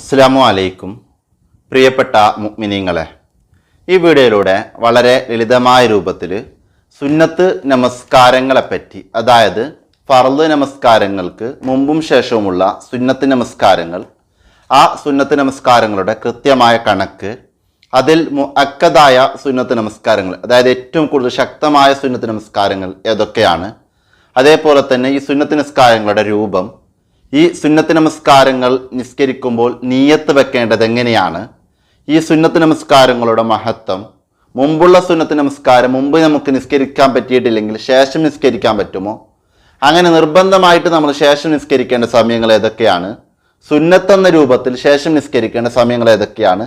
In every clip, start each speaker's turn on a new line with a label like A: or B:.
A: അസ്സാമു അലൈക്കും പ്രിയപ്പെട്ട മുഅ്മിനീങ്ങളെ ഈ വീഡിയോയിലൂടെ വളരെ ലളിതമായ രൂപത്തിൽ സുന്നത്ത് നമസ്കാരങ്ങളെപ്പറ്റി അതായത് ഫർദ് നമസ്കാരങ്ങൾക്ക് മുമ്പും ശേഷവുമുള്ള സുന്നത്ത് നമസ്കാരങ്ങൾ ആ സുന്നത്ത് നമസ്കാരങ്ങളുടെ കൃത്യമായ കണക്ക് അതിൽ അക്കതായ സുന്നത്ത് നമസ്കാരങ്ങൾ അതായത് ഏറ്റവും കൂടുതൽ ശക്തമായ സുന്നത്ത് നമസ്കാരങ്ങൾ ഏതൊക്കെയാണ്? അതേപോലെ തന്നെ ഈ സുന്നത്ത് നമസ്കാരങ്ങളുടെ രൂപം ഈ സുന്നത്ത് നമസ്കാരങ്ങൾ നിസ്കരിക്കുമ്പോൾ നീയത്ത് വെക്കേണ്ടത് എങ്ങനെയാണ്? ഈ സുന്നത്ത് നമസ്കാരങ്ങളുടെ മഹത്വം മുമ്പുള്ള സുന്നത്ത് നമസ്കാരം മുമ്പ് നമുക്ക് നിസ്കരിക്കാൻ പറ്റിയിട്ടില്ലെങ്കിൽ ശേഷം നിസ്കരിക്കാൻ പറ്റുമോ? അങ്ങനെ നിർബന്ധമായിട്ട് നമ്മൾ ശേഷം നിസ്കരിക്കേണ്ട സമയങ്ങൾ ഏതൊക്കെയാണ്? സുന്നത്ത് എന്ന രൂപത്തിൽ ശേഷം നിസ്കരിക്കേണ്ട സമയങ്ങൾ ഏതൊക്കെയാണ്?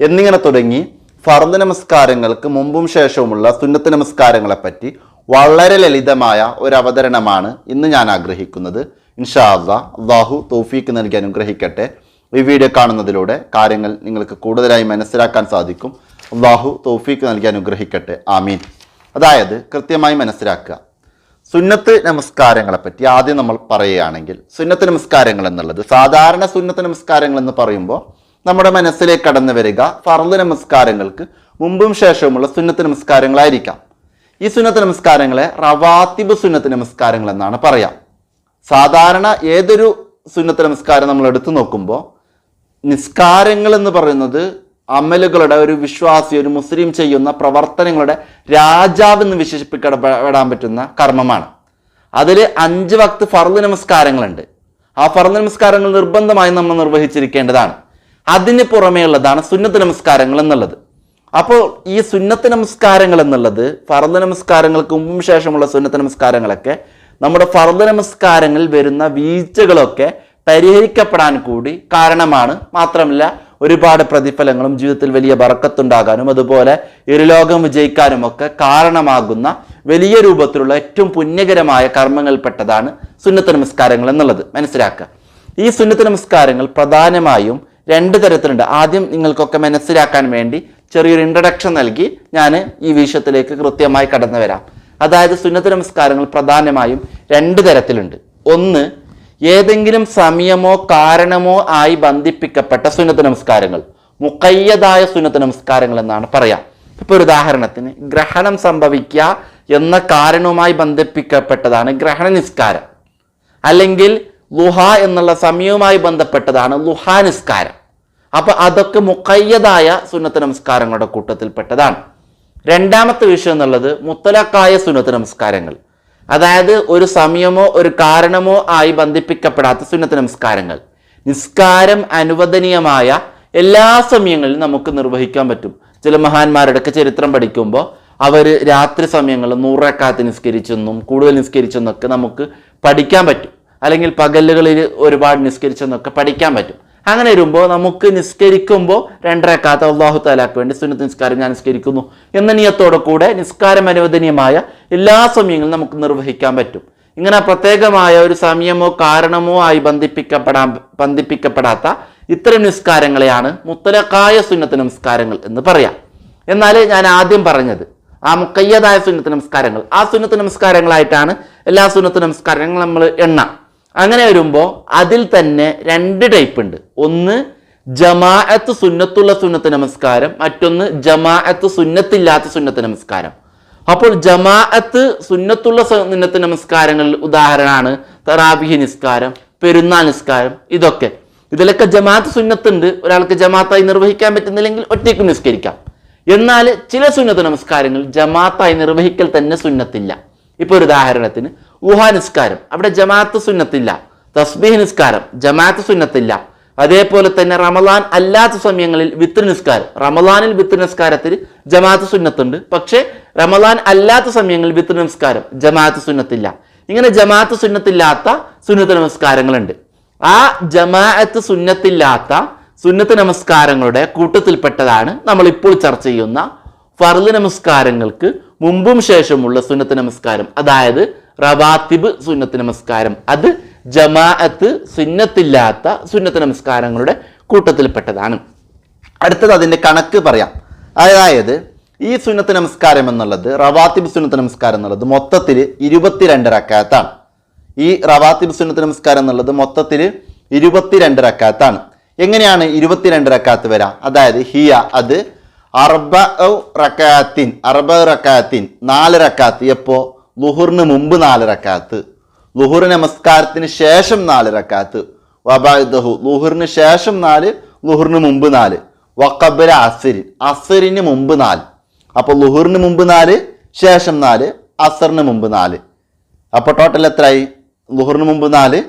A: എന്നിങ്ങനെ തുടങ്ങി ഫർദ് നമസ്കാരങ്ങൾക്ക് മുമ്പും ശേഷവുമുള്ള സുന്നത്ത് നമസ്കാരങ്ങളെപ്പറ്റി വളരെ ലളിതമായ ഒരു അവതരണമാണ് ഇന്ന് ഞാൻ ആഗ്രഹിക്കുന്നത്. ഇൻഷാ അള്ളാ അള്ളാഹു തൗഫീക്ക് നൽകി അനുഗ്രഹിക്കട്ടെ. ഈ വീഡിയോ കാണുന്നതിലൂടെ കാര്യങ്ങൾ നിങ്ങൾക്ക് കൂടുതലായി മനസ്സിലാക്കാൻ സാധിക്കും. അള്ളാഹു തൗഫീക്ക് നൽകി അനുഗ്രഹിക്കട്ടെ. ആമീൻ. അതായത് കൃത്യമായി മനസ്സിലാക്കുക. സുന്നത്ത് നമസ്കാരങ്ങളെപ്പറ്റി ആദ്യം നമ്മൾ പറയുകയാണെങ്കിൽ സുന്നത്ത് നമസ്കാരങ്ങൾ എന്നുള്ളത് സാധാരണ സുന്നത്ത് നമസ്കാരങ്ങൾ എന്ന് പറയുമ്പോൾ നമ്മുടെ മനസ്സിലേക്ക് കടന്നു വരിക ഫർദ് നമസ്കാരങ്ങൾക്ക് മുമ്പും ശേഷവുമുള്ള സുന്നത്ത് നമസ്കാരങ്ങളായിരിക്കാം. ഈ സുന്നത്ത് നമസ്കാരങ്ങളെ റവാത്തിബ് സുന്നത്ത് നമസ്കാരങ്ങൾ എന്നാണ് പറയാം. സാധാരണ ഏതൊരു സുന്നത്ത നമസ്കാരം നമ്മൾ എടുത്തു നോക്കുമ്പോൾ നിസ്കാരങ്ങൾ എന്ന് പറയുന്നത് അമലുകളുടെ ഒരു വിശ്വാസി ഒരു മുസ്ലിം ചെയ്യുന്ന പ്രവർത്തനങ്ങളുടെ രാജാവ് എന്ന് വിശേഷിപ്പിക്കപ്പെടാൻ പറ്റുന്ന കർമ്മമാണ്. അതിൽ അഞ്ച് വക്ത് ഫർദ് നമസ്കാരങ്ങളുണ്ട്. ആ ഫർദ് നമസ്കാരങ്ങൾ നിർബന്ധമായും നമ്മൾ നിർവഹിച്ചിരിക്കേണ്ടതാണ്. അതിന് പുറമേ ഉള്ളതാണ് സുന്നത്ത് നമസ്കാരങ്ങൾ എന്നുള്ളത്. അപ്പോൾ ഈ സുന്നത്ത് നമസ്കാരങ്ങൾ എന്നുള്ളത് ഫർദ് നമസ്കാരങ്ങൾക്ക് ശേഷമുള്ള സുന്നത്ത് നമസ്കാരങ്ങളൊക്കെ നമ്മുടെ ഫർദ് നമസ്കാരങ്ങളിൽ വരുന്ന വീഴ്ചകളൊക്കെ പരിഹരിക്കപ്പെടാൻ കൂടി കാരണമാണ്. മാത്രമല്ല ഒരുപാട് പ്രതിഫലങ്ങളും ജീവിതത്തിൽ വലിയ വറക്കത്തുണ്ടാകാനും അതുപോലെ ഇരുലോകം വിജയിക്കാനും ഒക്കെ കാരണമാകുന്ന വലിയ രൂപത്തിലുള്ള ഏറ്റവും പുണ്യകരമായ കർമ്മങ്ങൾപ്പെട്ടതാണ് സുന്നത്ത് നമസ്കാരങ്ങൾ എന്നുള്ളത്. മനസ്സിലാക്കുക. ഈ സുന്നത്ത് നമസ്കാരങ്ങൾ പ്രധാനമായും രണ്ട് തരത്തിലുണ്ട്. ആദ്യം നിങ്ങൾക്കൊക്കെ മനസ്സിലാക്കാൻ വേണ്ടി ചെറിയൊരു ഇൻട്രഡക്ഷൻ നൽകി ഞാൻ ഈ വിഷയത്തിലേക്ക് കൃത്യമായി കടന്നു വരാം. അതായത് സുന്നത്ത് നമസ്കാരങ്ങൾ പ്രധാനമായും രണ്ട് തരത്തിലുണ്ട്. ഒന്ന് ഏതെങ്കിലും സമയമോ കാരണമോ ആയി ബന്ധിപ്പിക്കപ്പെട്ട സുന്നത്ത് നമസ്കാരങ്ങൾ. മുക്കയ്യതായ സുന്നത്ത് നമസ്കാരങ്ങൾ എന്നാണ് പറയാം. ഇപ്പൊ ഒരു ഉദാഹരണത്തിന് ഗ്രഹണം സംഭവിക്കുക എന്ന കാരണവുമായി ബന്ധിപ്പിക്കപ്പെട്ടതാണ് ഗ്രഹണ നിസ്കാരം അല്ലെങ്കിൽ ലുഹ എന്നുള്ള സമയവുമായി ബന്ധപ്പെട്ടതാണ് ലുഹാ നിസ്കാരം അപ്പൊ അതൊക്കെ മുക്കയ്യതായ സുന്നത്ത് നമസ്കാരങ്ങളുടെ കൂട്ടത്തിൽപ്പെട്ടതാണ്. രണ്ടാമത്തെ വിഷയം എന്നുള്ളത് മുത്തലക്കായ സുന്നത്ത് നമസ്കാരങ്ങൾ. അതായത് ഒരു സമയമോ ഒരു കാരണമോ ആയി ബന്ധിപ്പിക്കപ്പെടാത്ത സുന്നത്ത് നമസ്കാരങ്ങൾ. നിസ്കാരം അനുവദനീയമായ എല്ലാ സമയങ്ങളിലും നമുക്ക് നിർവഹിക്കാൻ പറ്റും. ചില മഹാന്മാരുടെയൊക്കെ ചരിത്രം പഠിക്കുമ്പോൾ അവർ രാത്രി സമയങ്ങളിൽ നൂറക്കാത്ത് നിസ്കരിച്ചെന്നും കൂടുതൽ നിസ്കരിച്ചെന്നൊക്കെ നമുക്ക് പഠിക്കാൻ പറ്റും. അല്ലെങ്കിൽ പകലുകളിൽ ഒരുപാട് നിസ്കരിച്ചെന്നൊക്കെ പഠിക്കാൻ പറ്റും. അങ്ങനെ വരുമ്പോൾ നമുക്ക് നിസ്കരിക്കുമ്പോൾ രണ്ടരക്കാത്ത അള്ളാഹു താലാക്ക് വേണ്ടി സുന്നത്ത് നിസ്കാരം ഞാൻ നിസ്കരിക്കുന്നു. എന്ന നിയത്തോടെ കൂടെ നിസ്കാരം അനുവദനീയമായ എല്ലാ സമയങ്ങളും നമുക്ക് നിർവഹിക്കാൻ പറ്റും. ഇങ്ങനെ പ്രത്യേകമായ ഒരു സമയമോ കാരണമോ ആയി ബന്ധിപ്പിക്കപ്പെടാൻ ബന്ധിപ്പിക്കപ്പെടാത്ത ഇത്തരം നിസ്കാരങ്ങളെയാണ് മുത്തലക്കായ സുന്നത്ത് നമസ്കാരങ്ങൾ എന്ന് പറയാം. എന്നാൽ ഞാൻ ആദ്യം പറഞ്ഞത് ആ മുക്കയ്യതായ സുന്നത്ത് നമസ്കാരങ്ങൾ. ആ സുന്നത്ത് നമസ്കാരങ്ങളായിട്ടാണ് എല്ലാ സുന്നത്ത് നമസ്കാരങ്ങളും നമ്മൾ എണ്ണ. അങ്ങനെ വരുമ്പോൾ അതിൽ തന്നെ രണ്ട് ടൈപ്പ് ഉണ്ട്. ഒന്ന് ജമാഅത്ത് സുന്നത്തുള്ള സുന്നത്ത് നമസ്കാരം മറ്റൊന്ന് ജമാഅത്ത് സുന്നത്തില്ലാത്ത സുന്നത്ത് നമസ്കാരം. അപ്പോൾ ജമാഅത്ത് സുന്നത്തുള്ള സുന്നത്ത് നമസ്കാരങ്ങളിൽ ഉദാഹരണമാണ് തറാബിഹി നിസ്കാരം പെരുന്നാൾ നിസ്കാരം ഇതൊക്കെ. ഇതിലൊക്കെ ജമാഅത്ത് സുന്നത്തുണ്ട് ഒരാൾക്ക് ജമാഅത്തായി നിർവഹിക്കാൻ പറ്റുന്നില്ലെങ്കിൽ ഒറ്റയ്ക്ക് നിസ്കരിക്കാം. എന്നാൽ ചില സുന്നത്ത് നമസ്കാരങ്ങൾ ജമാഅത്തായി നിർവഹിക്കൽ തന്നെ സുന്നത്തില്ല. ഇപ്പോൾ ഒരു ഉദാഹരണത്തിന് ഊഹാ നിസ്കാരം. അവിടെ ജമാഅത്ത് സുന്നത്തില്ല. തസ്ബീഹ് നിസ്കാരം ജമാഅത്ത് സുന്നത്തില്ല. അതേപോലെ തന്നെ റമലാൻ അല്ലാത്ത സമയങ്ങളിൽ വിത്ത് നിസ്കാരം. റമലാനിൽ വിത്ത് നിസ്കാരത്തിൽ ജമാഅത്ത് സുന്നത്തുണ്ട്. പക്ഷേ റമലാൻ അല്ലാത്ത സമയങ്ങളിൽ വിത്ത് നിസ്കാരം ജമാഅത്ത് സുന്നത്തില്ല. ഇങ്ങനെ ജമാഅത്ത് സുന്നത്തില്ലാത്ത സുന്നത്ത് നമസ്കാരങ്ങളുണ്ട്. ആ ജമാഅത്ത് സുന്നത്തില്ലാത്ത സുന്നത്ത് നമസ്കാരങ്ങളുടെ കൂട്ടത്തിൽപ്പെട്ടതാണ് നമ്മൾ ഇപ്പോൾ ചർച്ച ചെയ്യുന്ന ഫർദ് നമസ്കാരങ്ങൾക്ക് മുമ്പും ശേഷമുള്ള സുന്നത്ത് നമസ്കാരം. അതായത് റവാത്തിബ് സുന്നത്ത് നമസ്കാരം. അത് ജമാഅത്ത് സുന്നത്തില്ലാത്ത സുന്നത്ത് നമസ്കാരങ്ങളുടെ കൂട്ടത്തിൽപ്പെട്ടതാണ്. അടുത്തത് അതിന്റെ കണക്ക് പറയാം. അതായത് ഈ സുന്നത്ത് നമസ്കാരം എന്നുള്ളത് റവാത്തിബ് സുന്നത്ത് നമസ്കാരം എന്നുള്ളത് മൊത്തത്തിൽ ഇരുപത്തിരണ്ട് റക്കാത്താണ്. ഈ റവാത്തിബ് സുന്നത്ത് നമസ്കാരം എന്നുള്ളത് മൊത്തത്തിൽ ഇരുപത്തിരണ്ട് റക്കാത്താണ്. എങ്ങനെയാണ് ഇരുപത്തിരണ്ട് റക്കാത്ത് വരാം? അതായത് ഹിയ അത് അർബ റക്കാത്തിൻ അർബ റക്കാത്തിൻ നാല് റക്കാത്ത്. എപ്പോ? ലുഹുറിന് മുമ്പ് നാല് റക്കാത്ത് ലുഹുർ നമസ്കാരത്തിന് ശേഷം നാല് റക്കാത്ത്. വബാദഹു ലുഹുറിന് ശേഷം നാല് ലുഹുറിന് മുമ്പ് നാല്. വക്കബല അസരിൻ അസറിന് മുമ്പ് നാല്. അപ്പോൾ ലുഹുറിന് മുമ്പ് നാല് ശേഷം നാല് അസറിന് മുമ്പ് നാല്. അപ്പോൾ ടോട്ടൽ എത്രയായി ലുഹറിന് മുമ്പ് നാല്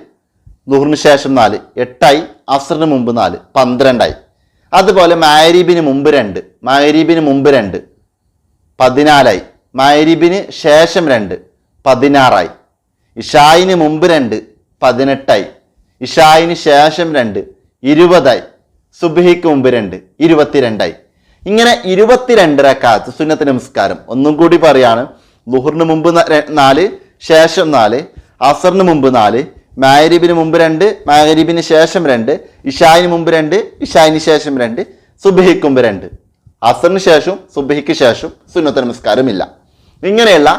A: ലുഹറിന് ശേഷം നാല്. എട്ടായി അസറിന് മുമ്പ് നാല്. പന്ത്രണ്ടായി. അതുപോലെ മാരീബിന് മുമ്പ് രണ്ട്. മാരീബിന് മുമ്പ് രണ്ട്. പതിനാലായി. മാരീബിന് ശേഷം രണ്ട് പതിനാറായി. ഇഷായിന് മുമ്പ് രണ്ട് പതിനെട്ടായി. ഇഷായിന് ശേഷം രണ്ട് ഇരുപതായി. സുബിഹിക്ക് മുമ്പ് രണ്ട് ഇരുപത്തിരണ്ടായി. ഇങ്ങനെ ഇരുപത്തിരണ്ട് റക്കാത്ത് സുന്നത്ത് നമസ്കാരം. ഒന്നും കൂടി പറയാണ് ലുഹറിന് മുമ്പ് നാല് ശേഷം നാല് അസറിന് മുമ്പ് നാല് മാരിബിന് മുമ്പ് രണ്ട് മാരിബിന് ശേഷം രണ്ട് ഇഷായിന് മുമ്പ് രണ്ട് ഇഷായിന് ശേഷം രണ്ട് സുബഹിക്ക് മുമ്പ് രണ്ട്. അസറിന് ശേഷം സുബഹിക്ക് ശേഷം സുന്നത്ത് നമസ്കാരമില്ല. ഇങ്ങനെയുള്ള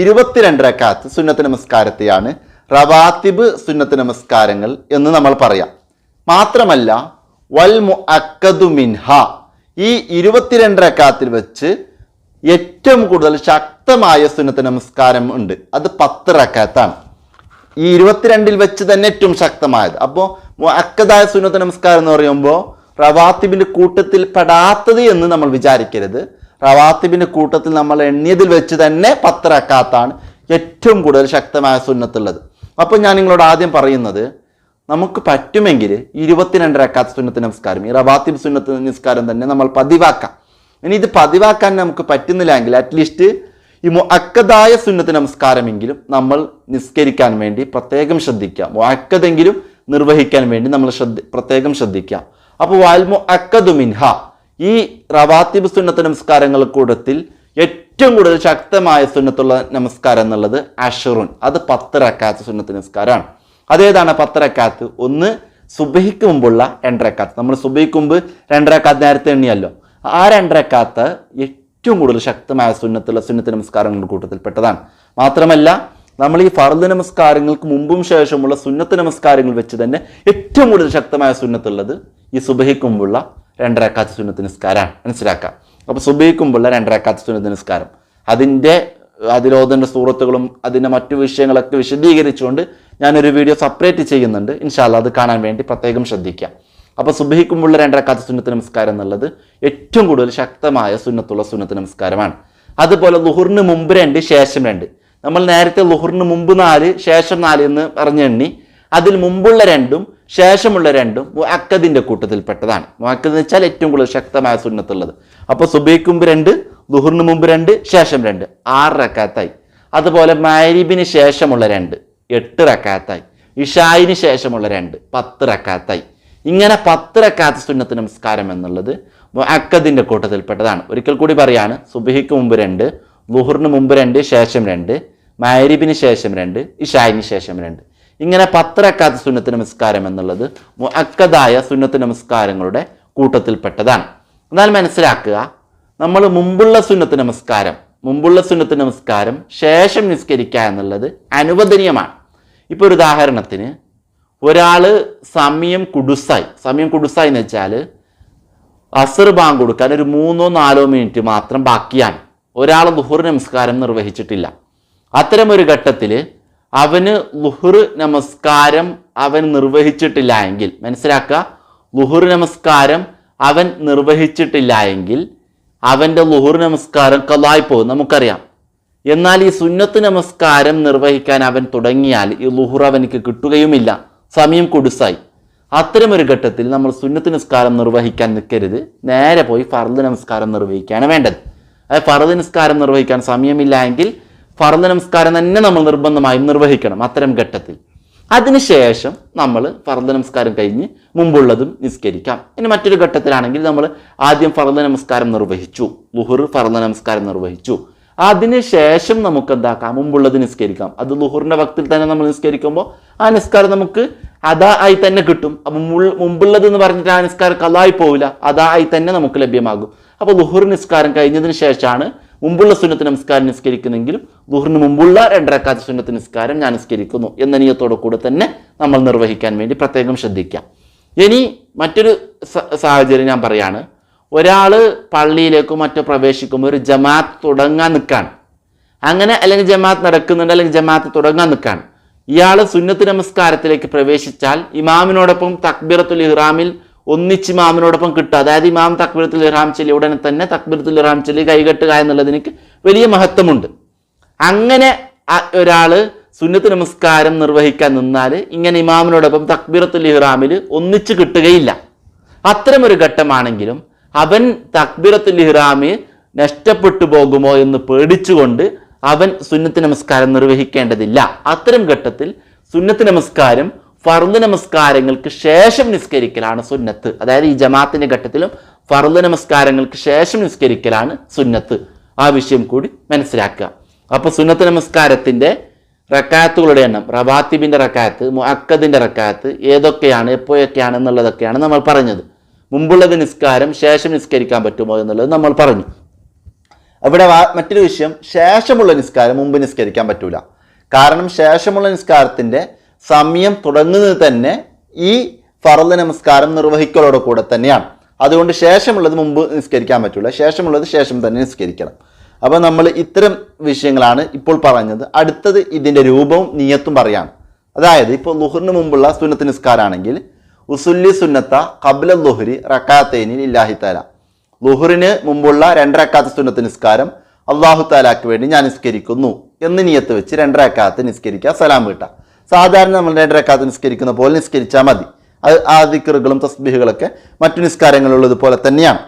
A: ഇരുപത്തിരണ്ട് റക്കാത്ത് സുന്നത്ത് നമസ്കാരത്തെയാണ് റവാത്തിബ് സുന്നത്ത് നമസ്കാരങ്ങൾ എന്ന് നമ്മൾ പറയാം. മാത്രമല്ല വൽ മുഅക്കദു മിൻഹ. ഈ ഇരുപത്തിരണ്ട് റക്കാത്തിൽ വെച്ച് ഏറ്റവും കൂടുതൽ ശക്തമായ സുന്നത്ത് നമസ്കാരം ഉണ്ട്. അത് പത്ത് റക്കാത്താണ് ഈ ഇരുപത്തിരണ്ടിൽ വെച്ച് തന്നെ ഏറ്റവും ശക്തമായത്. അപ്പോൾ അക്കതായ സുന്നത്ത് നമസ്കാരം എന്ന് പറയുമ്പോൾ റവാത്തിബിന്റെ കൂട്ടത്തിൽ പെടാത്തത് എന്ന് നമ്മൾ വിചാരിക്കരുത്. റവാത്തിബിന്റെ കൂട്ടത്തിൽ നമ്മൾ എണ്ണിയതിൽ വെച്ച് തന്നെ പത്ത് റക്കാത്താണ് ഏറ്റവും കൂടുതൽ ശക്തമായ സുന്നത്തുള്ളത്. അപ്പോൾ ഞാൻ നിങ്ങളോട് ആദ്യം പറയുന്നത് നമുക്ക് പറ്റുമെങ്കിൽ ഇരുപത്തിരണ്ട് റക്കാത്ത് സുന്നത്ത് നമസ്കാരം ഈ റവാത്തിബ് സുന്നത്ത് നിസ്കാരം തന്നെ നമ്മൾ പതിവാക്കാം. ഇനി ഇത് പതിവാക്കാൻ നമുക്ക് പറ്റുന്നില്ലെങ്കിൽ അറ്റ്ലീസ്റ്റ് ഈ മുഅക്കദായ സുന്നത്ത് നമസ്കാരമെങ്കിലും നമ്മൾ നിസ്കരിക്കാൻ വേണ്ടി പ്രത്യേകം ശ്രദ്ധിക്കാം മുഅക്കതെങ്കിലും നിർവഹിക്കാൻ വേണ്ടി നമ്മൾ ശ്രദ്ധ പ്രത്യേകം ശ്രദ്ധിക്കാം അപ്പോൾ വാൽമു അക്കദു മിൻഹ ഈ റവാത്തിബ് സുന്നത്ത് നമസ്കാരങ്ങൾ കൂടത്തിൽ ഏറ്റവും കൂടുതൽ ശക്തമായ സുന്നത്തുള്ള നമസ്കാരം എന്നുള്ളത് അഷറുൻ. അത് പത്ത് റക്കാത്ത് സുന്നത്ത് നമസ്കാരമാണ്. അതേതാണ് പത്ത് റക്കാത്ത്? ഒന്ന് സുബഹിക്ക് മുമ്പുള്ള രണ്ടരക്കാത്ത് നമ്മൾ സുബഹിക്ക് മുമ്പ് രണ്ടരക്കാത്ത് നേരത്തെ എണ്ണിയല്ലോ. ആ രണ്ടരക്കാത്ത് ഏറ്റവും കൂടുതൽ ശക്തമായ സുന്നത്തുള്ള സുന്നത്ത് നമസ്കാരങ്ങളുടെ കൂട്ടത്തിൽപ്പെട്ടതാണ്. മാത്രമല്ല നമ്മൾ ഈ ഫർദ് നമസ്കാരങ്ങൾക്ക് മുമ്പും ശേഷമുള്ള സുന്നത്ത് നമസ്കാരങ്ങൾ വെച്ച് തന്നെ ഏറ്റവും കൂടുതൽ ശക്തമായ സുന്നത്തുള്ളത് ഈ സുബഹിക്ക് മുമ്പുള്ള രണ്ടരക്കാത്ത് സുന്നത്ത് നിസ്കാരമാണ് മനസ്സിലാക്കാം. അപ്പോൾ സുബഹിക്ക് രണ്ടരക്കാത്ത സുന്നത്ത് നിസ്കാരം. അതിന്റെ അതിലോതന്റെ സൂറത്തുകളും അതിന്റെ മറ്റു വിഷയങ്ങളൊക്കെ വിശദീകരിച്ചുകൊണ്ട് ഞാനൊരു വീഡിയോ സെപ്പറേറ്റ് ചെയ്യുന്നുണ്ട്. ഇൻഷാല്ല അത് കാണാൻ വേണ്ടി പ്രത്യേകം ശ്രദ്ധിക്കാം. അപ്പോൾ സുബഹിക്കുമ്പോഴുള്ള രണ്ടരക്കാത്ത സുന്നത്ത് നമസ്കാരം എന്നുള്ളത് ഏറ്റവും കൂടുതൽ ശക്തമായ സുന്നത്തുള്ള സുന്നത്ത് നമസ്കാരമാണ് അതുപോലെ ലുഹുറിന് മുമ്പ് രണ്ട് ശേഷം രണ്ട്. നമ്മൾ നേരത്തെ ലുഹുറിന് മുമ്പ് നാല് ശേഷം നാല് എന്ന് പറഞ്ഞെണ്ണി അതിൽ മുമ്പുള്ള രണ്ടും ശേഷമുള്ള രണ്ടും മുഅക്കദിന്റെ കൂട്ടത്തിൽപ്പെട്ടതാണ്. മുഅക്കദ് എന്ന് വെച്ചാൽ ഏറ്റവും കൂടുതൽ ശക്തമായ സുന്നത്തുള്ളത്. അപ്പോൾ സുബൈക്ക് മുമ്പ് രണ്ട് ദുഹറിന് മുമ്പ് രണ്ട് ശേഷം രണ്ട്. ആറ് റക്കാത്തായി. അതുപോലെ മാരിബിന് ശേഷമുള്ള രണ്ട് എട്ട് റക്കാത്തായി. ഇഷായിന് ശേഷമുള്ള രണ്ട് പത്ത് റക്കാത്തായി. ഇങ്ങനെ പത്ത് റക്കാത്ത് സുന്നത്ത് നമസ്കാരം എന്നുള്ളത് മുഅക്കദിന്റെ കൂട്ടത്തിൽപ്പെട്ടതാണ്. ഒരിക്കൽ കൂടി പറയാണ് സുബഹിക്ക് മുമ്പ് രണ്ട് ലുഹറിന് മുമ്പ് രണ്ട് ശേഷം രണ്ട് മാരിബിന് ശേഷം രണ്ട് ഇഷായിന് ശേഷം രണ്ട്. ഇങ്ങനെ പത്തരക്കാത്ത സുന്നത്ത് നമസ്കാരം എന്നുള്ളത് മുഅക്കദായ സുന്നത്ത് നമസ്കാരങ്ങളുടെ കൂട്ടത്തിൽപ്പെട്ടതാണ്. എന്നാൽ മനസ്സിലാക്കുക നമ്മൾ മുമ്പുള്ള സുന്നത്ത് നമസ്കാരം മുമ്പുള്ള സുന്നത്ത് നമസ്കാരം ശേഷം നിസ്കരിക്കുക എന്നുള്ളത് അനുവദനീയമാണ്. ഇപ്പോൾ ഒരു ഉദാഹരണത്തിന് ഒരാൾ സമയം കുടുസായി സമയം കുടുസായി എന്ന് വെച്ചാൽ അസർ ബാങ്ക് കൊടുക്കാൻ ഒരു മൂന്നോ നാലോ മിനിറ്റ് മാത്രം ബാക്കിയാണ്. ഒരാൾ ദുഹുർ നമസ്കാരം നിർവഹിച്ചിട്ടില്ല. അത്തരമൊരു ഘട്ടത്തിൽ അവന് ലുഹുർ നമസ്കാരം അവൻ നിർവഹിച്ചിട്ടില്ല എങ്കിൽ മനസ്സിലാക്കുക? ലുഹുർ നമസ്കാരം അവൻ നിർവഹിച്ചിട്ടില്ല എങ്കിൽ അവന്റെ ലുഹുർ നമസ്കാരം കലായിപ്പോകും നമുക്കറിയാം. എന്നാൽ ഈ സുന്നത്ത് നമസ്കാരം നിർവഹിക്കാൻ അവൻ തുടങ്ങിയാൽ ഈ ലുഹുർ അവനിക്ക് കിട്ടുകയുമില്ല. സമയം കൊടുസായി. അത്തരമൊരു ഘട്ടത്തിൽ നമ്മൾ സുന്നത്ത് നമസ്കാരം നിർവഹിക്കാൻ നിൽക്കരുത്. നേരെ പോയി ഫർദ് നമസ്കാരം നിർവഹിക്കുകയാണ് വേണ്ടത്. അതായത് ഫർദ് നമസ്കാരം നിർവഹിക്കാൻ സമയമില്ല എങ്കിൽ ഫർദ് നമസ്കാരം തന്നെ നമ്മൾ നിർബന്ധമായും നിർവഹിക്കണം അത്തരം ഘട്ടത്തിൽ. അതിനുശേഷം നമ്മൾ ഫർദ് നമസ്കാരം കഴിഞ്ഞ് മുമ്പുള്ളതും നിസ്കരിക്കാം. ഇനി മറ്റൊരു ഘട്ടത്തിലാണെങ്കിൽ നമ്മൾ ആദ്യം ഫർദ് നമസ്കാരം നിർവഹിച്ചു. ലുഹുർ ഫർദ് നമസ്കാരം നിർവഹിച്ചു. അതിനുശേഷം നമുക്ക് എന്താക്കാം മുമ്പുള്ളത് നിസ്കരിക്കാം. അത് ലുഹുറിന്റെ വക്തിൽ തന്നെ നമ്മൾ നിസ്കരിക്കുമ്പോൾ ആ നിസ്കാരം നമുക്ക് അതാ ആയി തന്നെ കിട്ടും. അപ്പം മുമ്പുള്ളത് എന്ന് പറഞ്ഞിട്ട് ആ നിസ്കാരം കലായി പോവില്ല. അതാ ആയി തന്നെ നമുക്ക് ലഭ്യമാകും. അപ്പോൾ ലുഹുർ നിസ്കാരം കഴിഞ്ഞതിന് ശേഷമാണ് മുമ്പുള്ള സുന്നത്ത് നമസ്കാരം നിസ്കരിക്കുന്നെങ്കിലും ദുഹറിന് മുമ്പുള്ള രണ്ടരക്കാത്ത സുന്നത്ത് നിസ്കാരം ഞാൻ നിസ്കരിക്കുന്നു എന്ന നിയത്തോടു കൂടെ തന്നെ നമ്മൾ നിർവഹിക്കാൻ വേണ്ടി പ്രത്യേകം ശ്രദ്ധിക്കാം. ഇനി മറ്റൊരു സാഹചര്യം ഞാൻ പറയാണ്. ഒരാൾ പള്ളിയിലേക്കോ മറ്റോ പ്രവേശിക്കുമ്പോൾ ഒരു ജമാഅത്ത് തുടങ്ങാൻ നിൽക്കാണ്. അങ്ങനെ അല്ലെങ്കിൽ ജമാഅത്ത് നടക്കുന്നുണ്ട് അല്ലെങ്കിൽ ജമാഅത്ത് തുടങ്ങാൻ നിൽക്കാണ്. ഇയാൾ സുന്നത്ത് നമസ്കാരത്തിലേക്ക് പ്രവേശിച്ചാൽ ഇമാമിനോടൊപ്പം തക്ബീറത്തുൽ ഇഹ്റാമിൽ ഒന്നിച്ച് ഇമാമിനോടൊപ്പം കിട്ടുക. അതായത് ഇമാം തക്ബീറത്തുൽ ഇറാം ചൊല്ലി ഉടനെ തന്നെ തക്ബീറത്തുൽ ഇറാം ചൊല്ലി കൈകെട്ടുക എന്നുള്ളതിന് വലിയ മഹത്വമുണ്ട്. അങ്ങനെ ഒരാൾ സുന്നത്ത് നമസ്കാരം നിർവഹിക്കാൻ നിന്നാൽ ഇങ്ങനെ ഇമാമിനോടൊപ്പം തക്ബീറത്തുൽ ഇഹ്റാമിൽ ഒന്നിച്ച് കിട്ടുകയില്ല. അത്തരമൊരു ഘട്ടമാണെങ്കിലും അവൻ തക്ബീറത്തുൽ ഇഹ്റാമി നഷ്ടപ്പെട്ടു പോകുമോ എന്ന് പേടിച്ചുകൊണ്ട് അവൻ സുന്നത്ത് നമസ്കാരം നിർവഹിക്കേണ്ടതില്ല. അത്തരം ഘട്ടത്തിൽ സുന്നത്ത് നമസ്കാരം ഫർദ് നമസ്കാരങ്ങൾക്ക് ശേഷം നിസ്കരിക്കലാണ് സുന്നത്ത്. അതായത് ഈ ജമാത്തിന്റെ ഘട്ടത്തിലും ഫർദ് നമസ്കാരങ്ങൾക്ക് ശേഷം നിസ്കരിക്കലാണ് സുന്നത്ത്. ആ വിഷയം കൂടി മനസ്സിലാക്കുക. അപ്പൊ സുന്നത്ത് നമസ്കാരത്തിന്റെ റക്കാത്തുകളുടെ എണ്ണം റബാത്തിബിന്റെ റക്കാത്ത് മുഅക്കദിന്റെ റക്കാത്ത് ഏതൊക്കെയാണ് എപ്പോഴൊക്കെയാണ് എന്നുള്ളതൊക്കെയാണ് നമ്മൾ പറഞ്ഞത്. മുമ്പുള്ളത് നിസ്കാരം ശേഷം നിസ്കരിക്കാൻ പറ്റുമോ എന്നുള്ളത് നമ്മൾ പറഞ്ഞു. അവിടെ മറ്റൊരു വിഷയം ശേഷമുള്ള നിസ്കാരം മുമ്പ് നിസ്കരിക്കാൻ പറ്റൂല. കാരണം ശേഷമുള്ള നിസ്കാരത്തിന്റെ സമയം തുടങ്ങുന്നത് തന്നെ ഈ ഫറദ് നമസ്കാരം നിർവഹിക്കലോടെ കൂടെ തന്നെയാണ്. അതുകൊണ്ട് ശേഷമുള്ളത് മുമ്പ് നിസ്കരിക്കാൻ പറ്റില്ല ശേഷമുള്ളത് ശേഷം തന്നെ നിസ്കരിക്കണം. അപ്പോൾ നമ്മൾ ഇത്തരം വിഷയങ്ങളാണ് ഇപ്പോൾ പറഞ്ഞത്. അടുത്തത് ഇതിന്റെ രൂപവും നിയത്തും പറയാണ്. അതായത് ഇപ്പോൾ ലുഹറിന് മുമ്പുള്ള സുന്നത്ത് നിസ്കാരാണെങ്കിൽ ഉസുല്ലി സുന്നത്ത കബല ലുഹരി റക്കാത്തേനിൽ ഇല്ലാഹി താല ലുഹറിന് മുമ്പുള്ള രണ്ടരക്കാത്ത സുന്നത്ത് നിസ്കാരം അള്ളാഹു താലാക്ക് വേണ്ടി ഞാൻ നിസ്കരിക്കുന്നു എന്ന് നിയത്ത് വെച്ച് രണ്ടരക്കാത്ത് നിസ്കരിക്കുക സലാം വീട്ട സാധാരണ നമ്മൾ രണ്ട് റക്കാത്ത് നിസ്കരിക്കുന്ന പോലെ നിസ്കരിച്ചാൽ മതി. അത് ആ ദിക്കറുകളും തസ്ബീഹുകളൊക്കെ മറ്റു നിസ്കാരങ്ങളുള്ളത് പോലെ തന്നെയാണ്.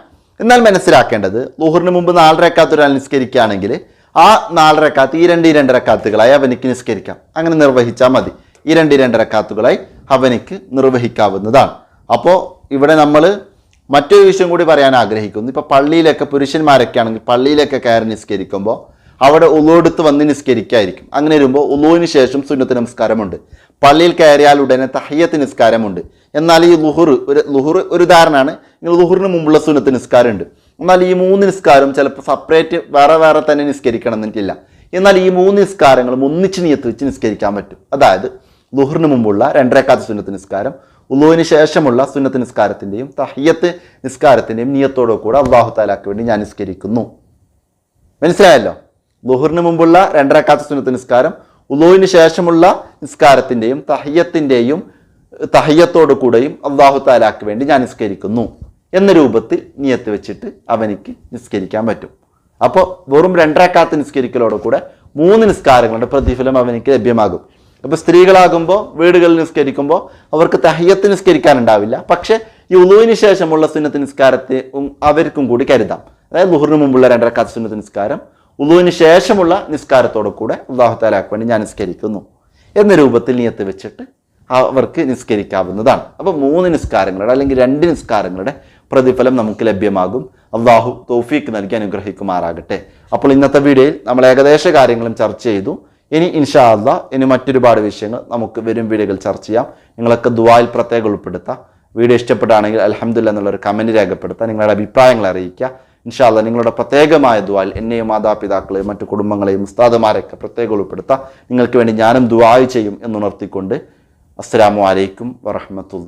A: എന്നാൽ മനസ്സിലാക്കേണ്ടത് ലുഹറിന് മുമ്പ് നാലരക്കാത്ത് ഒരാൾ നിസ്കരിക്കുകയാണെങ്കിൽ ആ നാല് നാലരക്കാത്ത് ഈ രണ്ട് ഈ രണ്ടരക്കാത്തുകളായി അവനിക്ക് നിസ്കരിക്കാം. അങ്ങനെ നിർവഹിച്ചാൽ മതി. ഈ രണ്ട് രണ്ട് രണ്ടരക്കാത്തുകളായി അവനിക്ക് നിർവഹിക്കാവുന്നതാണ്. അപ്പോൾ ഇവിടെ നമ്മൾ മറ്റൊരു വിഷയം കൂടി പറയാൻ ആഗ്രഹിക്കുന്നു. ഇപ്പോൾ പള്ളിയിലൊക്കെ പുരുഷന്മാരൊക്കെ ആണെങ്കിൽ പള്ളിയിലൊക്കെ കയറി നിസ്കരിക്കുമ്പോൾ അവിടെ ഉളുവെടുത്ത് വന്ന് നിസ്കരിക്കായിരിക്കും. അങ്ങനെ വരുമ്പോൾ ഉളുവിന് ശേഷം സുന്നത്ത് നമസ്കാരമുണ്ട്. പള്ളിയിൽ കയറിയാൽ ഉടനെ തഹയ്യത്ത് നിസ്കാരമുണ്ട്. എന്നാൽ ഈ ലുഹുർ ഒരു ലുഹുർ ഒരു ഉദാഹരണമാണ്. ഇങ്ങനെ ലുഹുറിന് മുമ്പുള്ള സുന്നത്ത് നിസ്കാരമുണ്ട്. എന്നാൽ ഈ മൂന്ന് നിസ്കാരം ചിലപ്പോൾ സെപ്പറേറ്റ് വേറെ വേറെ തന്നെ നിസ്കരിക്കണം എന്നിട്ടില്ല. എന്നാൽ ഈ മൂന്ന് നിസ്കാരങ്ങളും ഒന്നിച്ച് നീയത്ത് വെച്ച് നിസ്കരിക്കാൻ പറ്റും. അതായത് ലുഹറിന് മുമ്പുള്ള രണ്ടരക്കാത്ത സുന്നത്ത് നിസ്കാരം ഉള്ളുവിന് ശേഷമുള്ള സുന്നത്ത് നിസ്കാരത്തിന്റെയും തഹയ്യത്ത് നിസ്കാരത്തിന്റെയും നിയത്തോടു കൂടെ അള്ളാഹു താലാക്ക് വേണ്ടി ഞാൻ നിസ്കരിക്കുന്നു. മനസ്സിലായല്ലോ? ലുഹറിന് മുമ്പുള്ള രണ്ടരക്കാത്ത സുന്നത്ത് നിസ്കാരം ഉളുവിന് ശേഷമുള്ള നിസ്കാരത്തിന്റെയും തഹയ്യത്തിന്റെയും തഹയ്യത്തോടു കൂടെയും അള്ളാഹു താലാക്ക് വേണ്ടി ഞാൻ നിസ്കരിക്കുന്നു എന്ന രൂപത്തിൽ നിയത്ത് വെച്ചിട്ട് അവനിക്ക് നിസ്കരിക്കാൻ പറ്റും. അപ്പോൾ വെറും രണ്ടരക്കാത്ത് നിസ്കരിക്കലോടെ കൂടെ മൂന്ന് നിസ്കാരങ്ങളുടെ പ്രതിഫലം അവനിക്ക് ലഭ്യമാകും. അപ്പോൾ സ്ത്രീകളാകുമ്പോൾ വീടുകളിൽ നിസ്കരിക്കുമ്പോൾ അവർക്ക് തഹയ്യത്ത് നിസ്കരിക്കാനുണ്ടാവില്ല. പക്ഷേ ഈ ഉളുവിന് ശേഷമുള്ള സുന്നത്ത് നിസ്കാരത്തെ അവർക്കും കൂടി കരുതാം. അതായത് ലുഹറിന് മുമ്പുള്ള രണ്ടരക്കാത്ത സുന്നത്ത് നിസ്കാരം ഉളുവിന് ശേഷമുള്ള നിസ്കാരത്തോടെ കൂടെ അള്ളാഹുത്താലാക്ക് വേണ്ടി ഞാൻ നിസ്കരിക്കുന്നു. എന്ന രൂപത്തിൽ നിയത്ത് വെച്ചിട്ട് അവർക്ക് നിസ്കരിക്കാവുന്നതാണ്. അപ്പോൾ മൂന്ന് നിസ്കാരങ്ങളുടെ അല്ലെങ്കിൽ രണ്ട് നിസ്കാരങ്ങളുടെ പ്രതിഫലം നമുക്ക് ലഭ്യമാകും. അള്ളാഹു തോഫീക്ക് നൽകി അനുഗ്രഹിക്കുമാറാകട്ടെ. അപ്പോൾ ഇന്നത്തെ വീഡിയോയിൽ നമ്മൾ ഏകദേശ കാര്യങ്ങളും ചർച്ച ചെയ്തു. ഇനി ഇൻഷാ അല്ല ഇനി മറ്റൊരുപാട് വിഷയങ്ങൾ നമുക്ക് വരും വീഡിയോകൾ ചർച്ച ചെയ്യാം. നിങ്ങളൊക്കെ ദുവായിൽ പ്രത്യേകം ഉൾപ്പെടുത്താം. വീഡിയോ ഇഷ്ടപ്പെടുകയാണെങ്കിൽ അലഹമില്ല എന്നുള്ളൊരു കമന്റ് രേഖപ്പെടുത്താം. നിങ്ങളുടെ അഭിപ്രായങ്ങൾ അറിയിക്കുക. ഇൻഷാ അള്ളാ നിങ്ങളുടെ പ്രത്യേകമായ ദുവാൽ എന്നെയും മാതാപിതാക്കളെയും മറ്റു കുടുംബങ്ങളെയും ഉസ്താദുമാരെയൊക്കെ പ്രത്യേകം ഉൾപ്പെടുത്താം. നിങ്ങൾക്ക് വേണ്ടി ഞാനും ദുവായ് ചെയ്യും എന്നുണർത്തിക്കൊണ്ട് അസ്സലാമു അലൈക്കും വറഹമത്തുള്ള